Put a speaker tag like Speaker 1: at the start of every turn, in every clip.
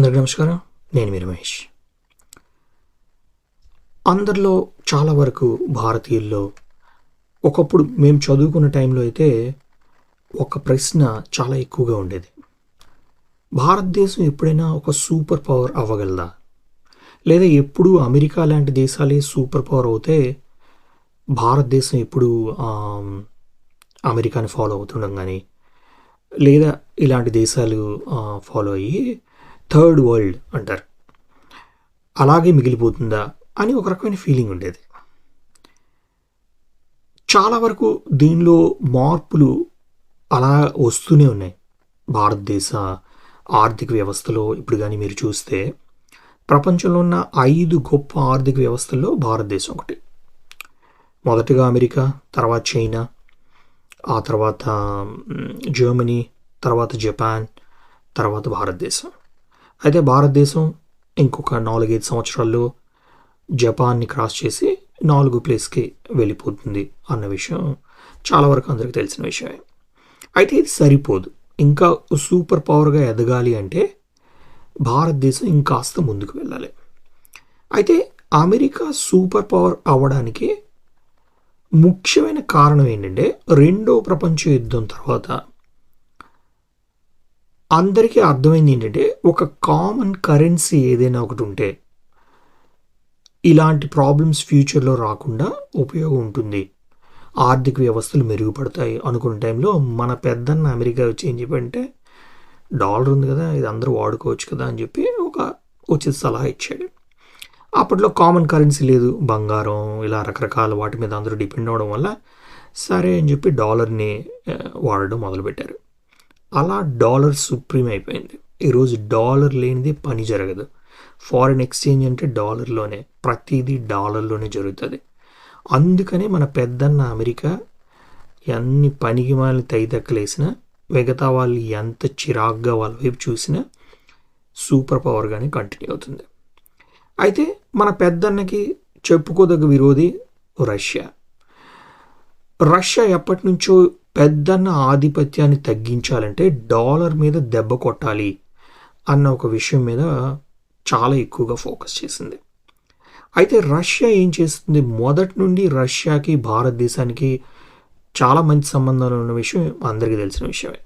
Speaker 1: అందరికీ నమస్కారం. నేను మీరు మహేష్ అందరిలో చాలా వరకు భారతీయుల్లో ఒకప్పుడు మేము చదువుకున్న టైంలో అయితే ఒక ప్రశ్న చాలా ఎక్కువగా ఉండేది. భారతదేశం ఎప్పుడైనా ఒక సూపర్ పవర్ అవ్వగలదా? లేదా ఎప్పుడు అమెరికా లాంటి దేశాలే సూపర్ పవర్ అవుతే భారతదేశం ఎప్పుడు అమెరికాని ఫాలో అవుతుండం కానీ లేదా ఇలాంటి దేశాలు ఫాలో అయ్యి థర్డ్ వరల్డ్ అంటారు. అలాగే మిగిలిపోతుందా అని ఒక రకమైన ఫీలింగ్ ఉండేది. చాలా వరకు దీనిలో మార్పులు అలా వస్తూనే ఉన్నాయి. భారతదేశ ఆర్థిక వ్యవస్థలో ఇప్పుడు కానీ మీరు చూస్తే ప్రపంచంలో ఉన్న ఐదు గొప్ప ఆర్థిక వ్యవస్థల్లో భారతదేశం ఒకటి. మొదటగా అమెరికా తర్వాత చైనా ఆ తర్వాత జర్మనీ తర్వాత జపాన్ తర్వాత భారతదేశం. అయితే భారతదేశం ఇంకొక నాలుగైదు సంవత్సరాల్లో జపాన్ని క్రాస్ చేసి నాలుగు ప్లేస్కి వెళ్ళిపోతుంది అన్న విషయం చాలా వరకు అందరికీ తెలిసిన విషయమే. అయితే ఇది సరిపోదు. ఇంకా సూపర్ పవర్గా ఎదగాలి అంటే భారతదేశం ఇంకాస్త ముందుకు వెళ్ళాలి. అయితే అమెరికా సూపర్ పవర్ అవ్వడానికి ముఖ్యమైన కారణం ఏంటంటే రెండో ప్రపంచ యుద్ధం తర్వాత అందరికీ అర్థమైంది ఏంటంటే ఒక కామన్ కరెన్సీ ఏదైనా ఒకటి ఉంటే ఇలాంటి ప్రాబ్లమ్స్ ఫ్యూచర్లో రాకుండా ఉపయోగం ఉంటుంది. ఆర్థిక వ్యవస్థలు మెరుగుపడతాయి. అనుకున్న టైంలో మన పెద్దన్న అమెరికా వచ్చి ఏం చెప్పంటే డాలర్ ఉంది కదా ఇది అందరూ వాడుకోవచ్చు కదా అని చెప్పి ఒక ఉచిత సలహా ఇచ్చాడు. అప్పట్లో కామన్ కరెన్సీ లేదు. బంగారం ఇలా రకరకాల వాటి మీద అందరూ డిపెండ్ అవ్వడం వల్ల సరే అని చెప్పి డాలర్ని వాడడం మొదలుపెట్టారు. అలా డాలర్ సుప్రీం అయిపోయింది. ఈరోజు డాలర్ లేనిది పని జరగదు. ఫారిన్ ఎక్స్చేంజ్ అంటే డాలర్లోనే ప్రతిదీ డాలర్లోనే జరుగుతుంది. అందుకనే మన పెద్దన్న అమెరికా ఎన్ని పనికి మాలిన తైదక్కలేసినా మిగతా వాళ్ళు ఎంత చిరాగ్గా వాళ్ళ వైపు చూసినా సూపర్ పవర్గానే కంటిన్యూ అవుతుంది. అయితే మన పెద్దన్నకి చెప్పుకోదగ్గ విరోధి రష్యా. రష్యా ఎప్పటి నుంచో పెద్దన్న ఆధిపత్యాన్ని తగ్గించాలంటే డాలర్ మీద దెబ్బ కొట్టాలి అన్న ఒక విషయం మీద చాలా ఎక్కువగా ఫోకస్ చేసింది. అయితే రష్యా ఏం చేస్తుంది? మొదటి నుండి రష్యాకి భారతదేశానికి చాలా మంచి సంబంధాలు ఉన్న విషయం అందరికీ తెలిసిన విషయమే.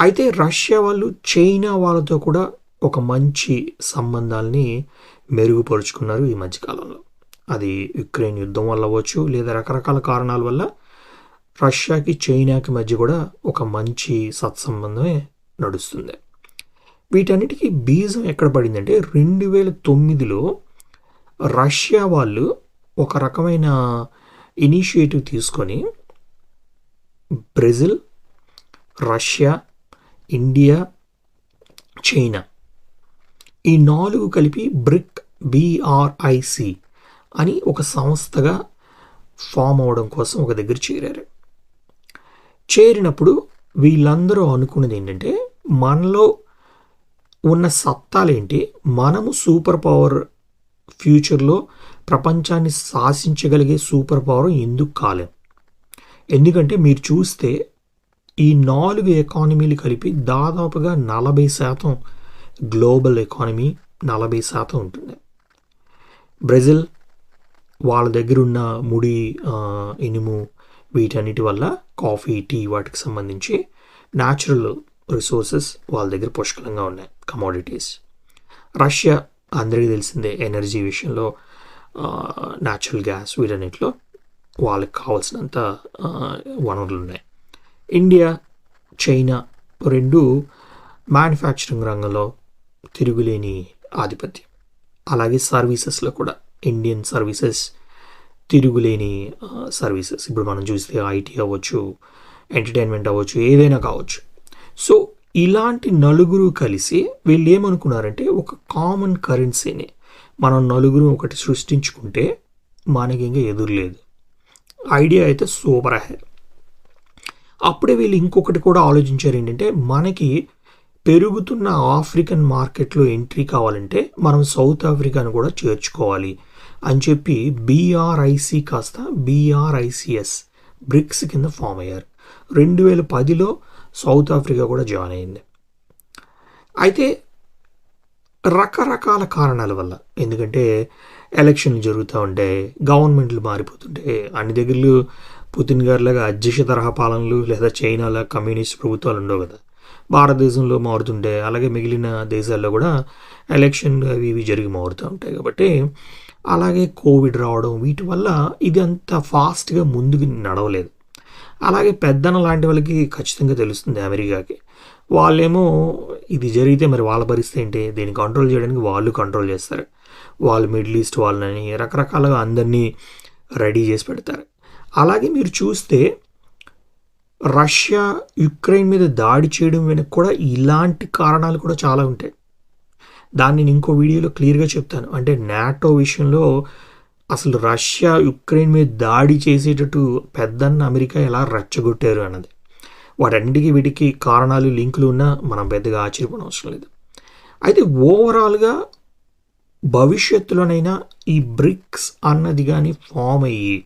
Speaker 1: అయితే రష్యా వాళ్ళు చైనా వాళ్ళతో కూడా ఒక మంచి సంబంధాలని మెరుగుపరుచుకున్నారు ఈ మధ్యకాలంలో. అది యుక్రెయిన్ యుద్ధం వల్ల అవ్వచ్చు లేదా రకరకాల కారణాల వల్ల రష్యాకి చైనాకి మధ్య కూడా ఒక మంచి సత్సంబంధమే నడుస్తుంది. వీటన్నిటికీ బీజం ఎక్కడ పడిందంటే రెండు వేల తొమ్మిదిలో రష్యా వాళ్ళు ఒక రకమైన ఇనిషియేటివ్ తీసుకొని బ్రెజిల్ రష్యా ఇండియా చైనా ఈ నాలుగు కలిపి బ్రిక్ బీఆర్ఐసి అని ఒక సంస్థగా ఫామ్ అవడం కోసం ఒక దగ్గర చేరారు. చేరినప్పుడు వీళ్ళందరూ అనుకున్నది ఏంటంటే మనలో ఉన్న సత్తాలేంటి? మనము సూపర్ పవర్ ఫ్యూచర్లో ప్రపంచాన్ని శాసించగలిగే సూపర్ పవర్ ఎందుకు కాలేం ఎందుకంటే మీరు చూస్తే ఈ నాలుగు ఎకానమీలు కలిపి దాదాపుగా నలభై శాతం గ్లోబల్ ఎకానమీ నలభై శాతం ఉంటుంది. బ్రెజిల్ వాళ్ళ దగ్గర ఉన్న ముడి ఇనుము వీటన్నిటి వల్ల కాఫీ టీ వాటికి సంబంధించి న్యాచురల్ రిసోర్సెస్ వాళ్ళ దగ్గర పుష్కలంగా ఉన్నాయి కమోడిటీస్ రష్యా అందరికీ తెలిసిందే ఎనర్జీ విషయంలో న్యాచురల్ గ్యాస్ వీటన్నిటిలో వాళ్ళకి కావాల్సినంత వనరులు ఉన్నాయి. ఇండియా చైనా రెండు మ్యానుఫ్యాక్చరింగ్ రంగంలో తిరుగులేని ఆధిపత్యం. అలాగే సర్వీసెస్లో కూడా ఇండియన్ సర్వీసెస్ తిరుగులేని సర్వీసెస్ ఇప్పుడు మనం చూస్తే ఐటీ అవ్వచ్చు ఎంటర్టైన్మెంట్ అవ్వచ్చు ఏదైనా కావచ్చు. సో ఇలాంటి నలుగురు కలిసి వీళ్ళు ఏమనుకున్నారంటే ఒక కామన్ కరెన్సీని మనం నలుగురు ఒకటి సృష్టించుకుంటే మనకి ఇంకా ఎదురులేదు. ఐడియా అయితే సూపర్ హే అప్పుడే వీళ్ళు ఇంకొకటి కూడా ఆలోచించారు ఏంటంటే మనకి పెరుగుతున్న ఆఫ్రికన్ మార్కెట్లో ఎంట్రీ కావాలంటే మనం సౌత్ ఆఫ్రికాను కూడా చేర్చుకోవాలి. అని చెప్పి బీఆర్ఐసి కాస్త బీఆర్ఐసిఎస్ బ్రిక్స్ కింద ఫామ్ అయ్యారు. రెండు వేల పదిలో సౌత్ ఆఫ్రికా కూడా జాయిన్ అయింది. అయితే రకరకాల కారణాల వల్ల ఎందుకంటే ఎలక్షన్లు జరుగుతూ ఉంటాయి గవర్నమెంట్లు మారిపోతుంటాయి అన్ని దగ్గరలు పుతిన్ గారిలాగా అధ్యక్ష తరహా పాలనలు లేదా చైనాలో కమ్యూనిస్ట్ ప్రభుత్వాలు ఉండవు కదా. భారతదేశంలో మారుతుంటే అలాగే మిగిలిన దేశాల్లో కూడా ఎలక్షన్ అవి ఇవి జరిగి మారుతూ ఉంటాయి కాబట్టి అలాగే కోవిడ్ రావడం వీటి వల్ల ఇది అంత ఫాస్ట్గా ముందుకు నడవలేదు. అలాగే పెద్దన లాంటి వాళ్ళకి ఖచ్చితంగా తెలుస్తుంది అమెరికాకి. వాళ్ళేమో ఇది జరిగితే మరి వాళ్ళ పరిస్థితి ఏంటి? దీన్ని కంట్రోల్ చేయడానికి వాళ్ళు కంట్రోల్ చేస్తారు. వాళ్ళు మిడిల్ ఈస్ట్ వాళ్ళని రకరకాలుగా అందరినీ రెడీ చేసి పెడతారు. అలాగే మీరు చూస్తే రష్యా యుక్రెయిన్ మీద దాడి చేయడం వెనక కూడా ఇలాంటి కారణాలు కూడా చాలా ఉంటాయి. దాన్ని నేను ఇంకో వీడియోలో క్లియర్గా చెప్తాను. అంటే నాటో విషయంలో అసలు రష్యా యుక్రెయిన్ మీద దాడి చేసేటట్టు పెద్దన్న అమెరికా ఎలా రెచ్చగొట్టారు అన్నది. వాటన్నిటికీ వీటికి కారణాలు లింకులు ఉన్నా మనం పెద్దగా ఆశ్చర్యపోవడం అవసరం లేదు. అయితే ఓవరాల్గా భవిష్యత్తులోనైనా ఈ బ్రిక్స్ అన్నది కానీ ఫామ్ అయ్యి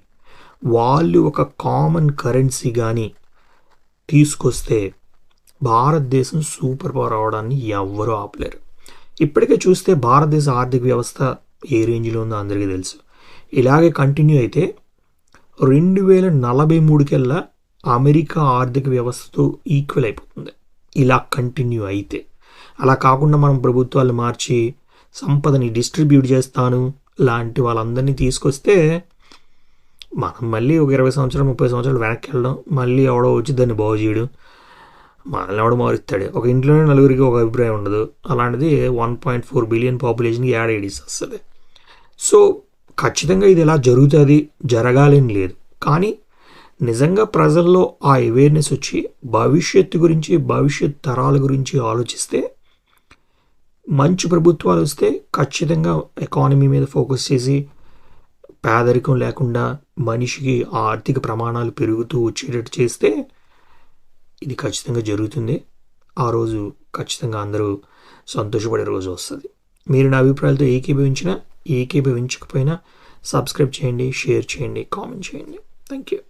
Speaker 1: వాళ్ళు ఒక కామన్ కరెన్సీ కానీ తీసుకొస్తే భారతదేశం సూపర్ పవర్ అవడాన్ని ఎవ్వరూ ఆపలేరు. ఇప్పటికే చూస్తే భారతదేశ ఆర్థిక వ్యవస్థ ఏ రేంజ్లో ఉందో అందరికీ తెలుసు. ఇలాగే కంటిన్యూ అయితే రెండు వేల నలభై మూడుకెల్లా అమెరికా ఆర్థిక వ్యవస్థతో ఈక్వల్ అయిపోతుంది. ఇలా కంటిన్యూ అయితే. అలా కాకుండా మనం ప్రభుత్వాలు మార్చి సంపదని డిస్ట్రిబ్యూట్ చేస్తాను లాంటి వాళ్ళందరినీ తీసుకొస్తే మనం మళ్ళీ ఒక ఇరవై సంవత్సరాలు ముప్పై సంవత్సరాలు వెనక్కి వెళ్ళడం మళ్ళీ ఎవడో వచ్చి దాన్ని బాగు చేయడం మనల్ని ఎవడో మారుస్తాడు. ఒక ఇంట్లోనే నలుగురికి ఒక అభిప్రాయం ఉండదు. అలాంటిది వన్ పాయింట్ ఫోర్ బిలియన్ పాపులేషన్కి యాడ్ ఐడీస్ వస్తుంది సో ఖచ్చితంగా ఇది ఎలా జరుగుతుంది? జరగాలని లేదు. కానీ నిజంగా ప్రజల్లో ఆ అవేర్నెస్ వచ్చి భవిష్యత్తు గురించి భవిష్యత్ తరాల గురించి ఆలోచిస్తే మంచి ప్రభుత్వాలు వస్తే ఖచ్చితంగా ఎకానమీ మీద ఫోకస్ చేసి పేదరికం లేకుండా మనిషికి ఆర్థిక ప్రమాణాలు పెరుగుతూ వచ్చేటట్టు చేస్తే ఇది ఖచ్చితంగా జరుగుతుంది. ఆ రోజు ఖచ్చితంగా అందరూ సంతోషపడే రోజు వస్తుంది. మీరు నా అభిప్రాయాలతో ఏకీభవించినా ఏకీభవించకపోయినా సబ్స్క్రైబ్ చేయండి షేర్ చేయండి కామెంట్ చేయండి. Thank you